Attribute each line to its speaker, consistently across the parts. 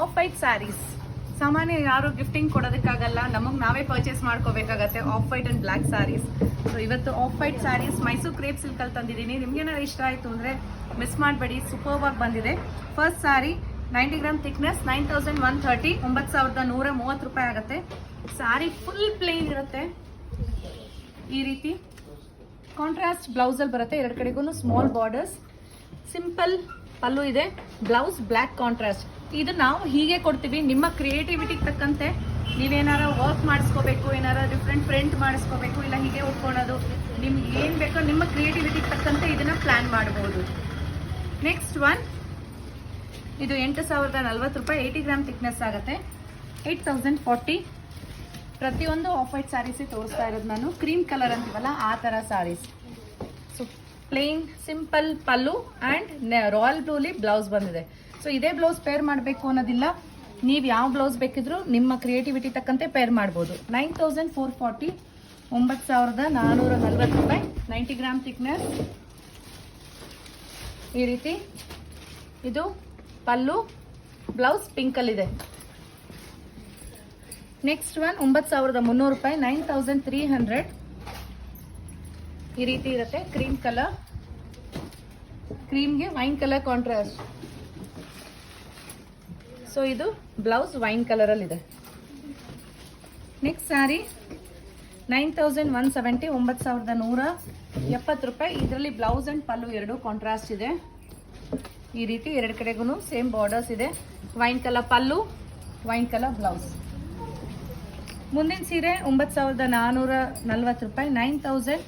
Speaker 1: Of white saris ಸಾಮಾನ್ಯ ಯಾರು gifting ಕೊಡೋದಕ್ಕಾಗಲ್ಲ, ನಮಗೆ ನಾವೇ ಪರ್ಚೇಸ್ ಮಾಡ್ಕೋಬೇಕಾಗತ್ತೆ off white and black saris so ಇವತ್ತು off white saris Mysore crepe ಸಿಲ್ಕಲ್ಲಿ ತಂದಿದ್ದೀನಿ. ನಿಮ್ಗೇನಾದ್ರು ಇಷ್ಟ ಆಯಿತು ಅಂದರೆ ಮಿಸ್ ಮಾಡಬೇಡಿ ಸೂಪರ್ವಾಗಿ ಬಂದಿದೆ. First sari ninety gram thickness nine thousand one thirty ಒಂಬತ್ತು ಸಾವಿರದ ನೂರ ಮೂವತ್ತು ರೂಪಾಯಿ ಆಗುತ್ತೆ. ಸ್ಯಾರಿ ಫುಲ್ ಪ್ಲೇನ್ ಇರುತ್ತೆ. ಈ ರೀತಿ. ಕಾಂಟ್ರಾಸ್ಟ್ ಬ್ಲೌಸಲ್ಲಿ ಬರುತ್ತೆ. ಎರಡು ಕಡೆಗೂ ಸ್ಮಾಲ್ ಬಾರ್ಡರ್ಸ್ ಸಿಂಪಲ್ ಪಲ್ಲು ಇದೆ ಬ್ಲೌಸ್ ಬ್ಲ್ಯಾಕ್ ಕಾಂಟ್ರಾಸ್ಟ್ ಇದು ನಾವು ಹೀಗೆ ಕೊಡ್ತೀವಿ, ನಿಮ್ಮ ಕ್ರಿಯೇಟಿವಿಟಿಗೆ ತಕ್ಕಂತೆ. ನೀವೇನಾರ ವರ್ಕ್ ಮಾಡಿಸ್ಕೋಬೇಕು, ಏನಾರ ಡಿಫ್ರೆಂಟ್ ಪ್ರಿಂಟ್ ಮಾಡಿಸ್ಕೋಬೇಕು, ಇಲ್ಲ ಹೀಗೆ ಉಟ್ಕೊಳ್ಳೋದು ನಿಮ್ಗೆ ಏನು ಬೇಕೋ ನಿಮ್ಮ ಕ್ರಿಯೇಟಿವಿಟಿಗೆ ತಕ್ಕಂತೆ ಇದನ್ನ ಪ್ಲಾನ್ ಮಾಡ್ಬೋದು. ನೆಕ್ಸ್ಟ್ ಒನ್ ಇದು ಎಂಟು ಸಾವಿರದ ನಲ್ವತ್ತು ರೂಪಾಯಿ ಏಯ್ಟಿ ಗ್ರಾಮ್ ಥಿಕ್ನೆಸ್ ಆಗುತ್ತೆ. ಏಯ್ಟ್ ತೌಸಂಡ್ ಫಾರ್ಟಿ ಪ್ರತಿಯೊಂದು ಆಫ್ ವೈಟ್ ಸ್ಯಾರೀಸೇ ತೋರಿಸ್ತಾ ಇರೋದು ನಾನು. ಕ್ರೀಮ್ ಕಲರ್ ಅಂತೀವಲ್ಲ, ಆ ಥರ saris plain simple pallu and royal ಬ್ಲೂಲಿ blouse ಬಂದಿದೆ ಸೊ ಇದೇ ಬ್ಲೌಸ್ ಪೇರ್ ಮಾಡಬೇಕು ಅನ್ನೋದಿಲ್ಲ ನೀವು ಯಾವ ಬ್ಲೌಸ್ ಬೇಕಿದ್ರೂ ನಿಮ್ಮ ಕ್ರಿಯೇಟಿವಿಟಿ ತಕ್ಕಂತೆ ಪೇರ್ ಮಾಡ್ಬೋದು ನೈನ್ ತೌಸಂಡ್ ಫೋರ್ ಫಾರ್ಟಿ ಒಂಬತ್ತು ಸಾವಿರದ ನಾನ್ನೂರ ನಲ್ವತ್ತು ರೂಪಾಯಿ ನೈಂಟಿ ಗ್ರಾಮ್ ಥಿಕ್ನೆಸ್ ಈ ರೀತಿ ಇದು ಪಲ್ಲು ಬ್ಲೌಸ್ ಪಿಂಕಲ್ಲಿದೆ ನೆಕ್ಸ್ಟ್ ಒನ್ ಒಂಬತ್ತು ಸಾವಿರದ ಮುನ್ನೂರು ರೂಪಾಯಿ ನೈನ್ ತೌಸಂಡ್ ತ್ರೀ ಹಂಡ್ರೆಡ್ ಈ ರೀತಿ ಇರುತ್ತೆ. ಕ್ರೀಮ್ ಕಲರ್ ಕ್ರೀಮ್ಗೆ ವೈನ್ ಕಲರ್ ಕಾಂಟ್ರಾಸ್ಟ್ ಸೊ ಇದು blouse wine ಕಲರಲ್ಲಿದೆ next sari nine thousand one seventy ಒಂಬತ್ತು ಸಾವಿರದ ನೂರ ಎಪ್ಪತ್ತು ರೂಪಾಯಿ. ಇದರಲ್ಲಿ ಬ್ಲೌಸ್ ಆ್ಯಂಡ್ ಪಲ್ಲು ಎರಡು ಕಾಂಟ್ರಾಸ್ಟ್ ಇದೆ. ಈ ರೀತಿ ಎರಡು ಕಡೆಗೂ ಸೇಮ್ ಬಾರ್ಡರ್ಸ್ ಇದೆ. Wine colour pallu wine colour blouse ಮುಂದಿನ ಸೀರೆ, ಒಂಬತ್ತು ಸಾವಿರದ ನಾನ್ನೂರ ನಲ್ವತ್ತು ರೂಪಾಯಿ. ನೈನ್ ತೌಸಂಡ್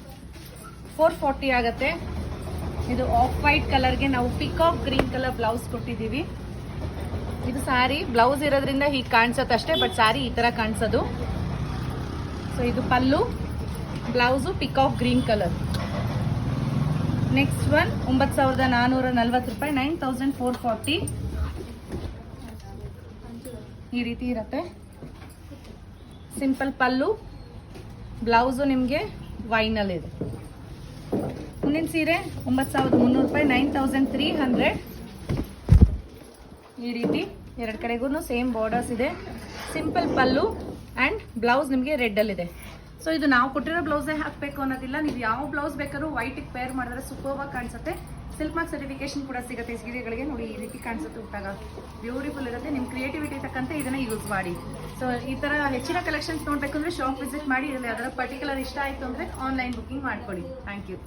Speaker 1: ಫೋರ್ ಫಾರ್ಟಿ ಆಗುತ್ತೆ. ಇದು ಆಫ್ ವೈಟ್ ಕಲರ್ಗೆ ನಾವು ಪಿಕಾಕ್ ಗ್ರೀನ್ ಕಲರ್ ಬ್ಲೌಸ್ ಕೊಟ್ಟಿದ್ದೀವಿ. ಇದು ಸ್ಯಾರಿ ಬ್ಲೌಸ್ ಇರೋದ್ರಿಂದ ಹೀಗೆ ಕಾಣಿಸುತ್ತೆ ಅಷ್ಟೇ ಬಟ್ ಸ್ಯಾರಿ ಈ ಥರ ಕಾಣಿಸೋದು. ಸೊ ಇದು pallu blouse peacock green colour next one ಒಂಬತ್ತು ಸಾವಿರದ ನಾನ್ನೂರ ನಲ್ವತ್ತು ರೂಪಾಯಿ ನೈನ್ ತೌಸಂಡ್ ಫೋರ್ ಫಾರ್ಟಿ ಈ ರೀತಿ ಇರುತ್ತೆ. ಸಿಂಪಲ್ ಪಲ್ಲು ಬ್ಲೌಸು ನಿಮಗೆ ವೈನಲ್ಲಿದೆ ಮುಂದಿನ ಸೀರೆ ಒಂಬತ್ತು ಸಾವಿರದ ಮುನ್ನೂರು ರೂಪಾಯಿ ನೈನ್ ತೌಸಂಡ್ ತ್ರೀ ಹಂಡ್ರೆಡ್ ಈ ರೀತಿ ಎರಡು ಕಡೆಗೂ ಸೇಮ್ ಬಾರ್ಡರ್ಸ್ ಇದೆ. ಸಿಂಪಲ್ ಪಲ್ಲು ಆ್ಯಂಡ್ ಬ್ಲೌಸ್ ನಿಮಗೆ ರೆಡ್ಡಲ್ಲಿದೆ ಸೊ ಇದು ನಾವು ಕೊಟ್ಟಿರೋ ಬ್ಲೌಸೇ ಹಾಕಬೇಕು ಅನ್ನೋದಿಲ್ಲ. ನೀವು ಯಾವ ಬ್ಲೌಸ್ ಬೇಕಾದ್ರೂ ವೈಟಿಗೆ ಪೇರ್ ಮಾಡಿದ್ರೆ ಸೂಪರ್ವಾಗಿ ಕಾಣಿಸುತ್ತೆ. ಸಿಲ್ಕ್ ಮಾರ್ಕ್ ಸರ್ಟಿಫಿಕೇಶನ್ ಕೂಡ ಸಿಗುತ್ತೆ ಸೀರೆಗಳಿಗೆ. ನೋಡಿ, ಈ ರೀತಿ ಕಾಣಿಸುತ್ತೆ ಉಟ್ಟಾಗ ಬ್ಯೂಟಿಫುಲ್ ಇರುತ್ತೆ. ನಿಮ್ಮ ಕ್ರಿಯೇಟಿವಿಟಿ ತಕ್ಕಂತೆ ಇದನ್ನು ಯೂಸ್ ಮಾಡಿ. ಸೊ ಈ ಥರ ಹೆಚ್ಚಿನ ಕಲೆಕ್ಷನ್ಸ್ ನೋಡಬೇಕು ಅಂದರೆ ಶಾಪ್ ವಿಸಿಟ್ ಮಾಡಿ. ಇದರಲ್ಲಿ ಅದರ ಪರ್ಟಿಕ್ಯುಲರ್ ಇಷ್ಟ ಆಯಿತು ಅಂದರೆ ಆನ್ಲೈನ್ ಬುಕ್ಕಿಂಗ್ ಮಾಡ್ಕೊಳ್ಳಿ. Thank you